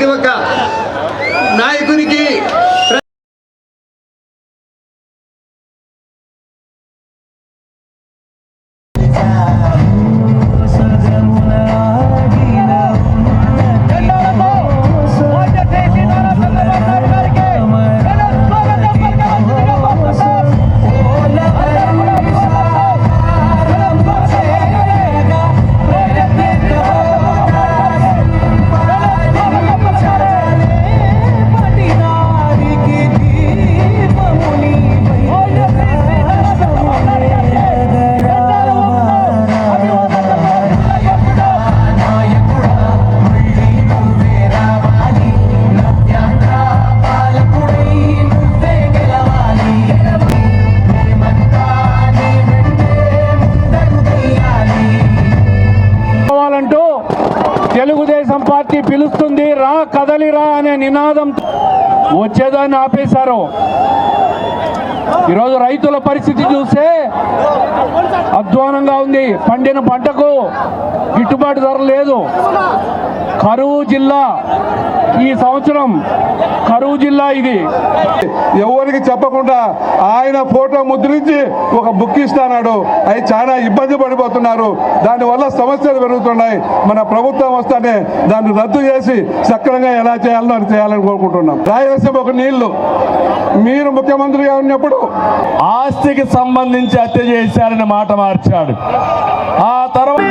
ప్రతి ఒక్క నాయకునికి పార్టీ పిలుస్తుంది రా కదలిరా అనే నినాదం వచ్చేదాన్ని ఆపేశారు. ఈరోజు రైతుల పరిస్థితి చూస్తే అధ్వానంగా ఉంది. పండిన పంటకు గిట్టుబాటు ధర లేదు. కరువు జిల్లా ఈ సంవత్సరం కరువు జిల్లా ఇది. ఎవరికి చెప్పకుండా ఆయన ఫోటో ముద్రించి ఒక బుక్ ఇస్తాడు అవి చాలా ఇబ్బంది పడిపోతున్నారు. దానివల్ల సమస్యలు పెరుగుతున్నాయి. మన ప్రభుత్వం వస్తానే దాన్ని రద్దు చేసి సక్రమంగా ఎలా చేయాలో అని చేయాలని కోరుకుంటున్నాం. రాయలసీమ ఒక నీళ్ళు. మీరు ముఖ్యమంత్రిగా ఉన్నప్పుడు ఆస్తికి సంబంధించి హత్య చేశారని మాట మార్చాడు. ఆ తర్వాత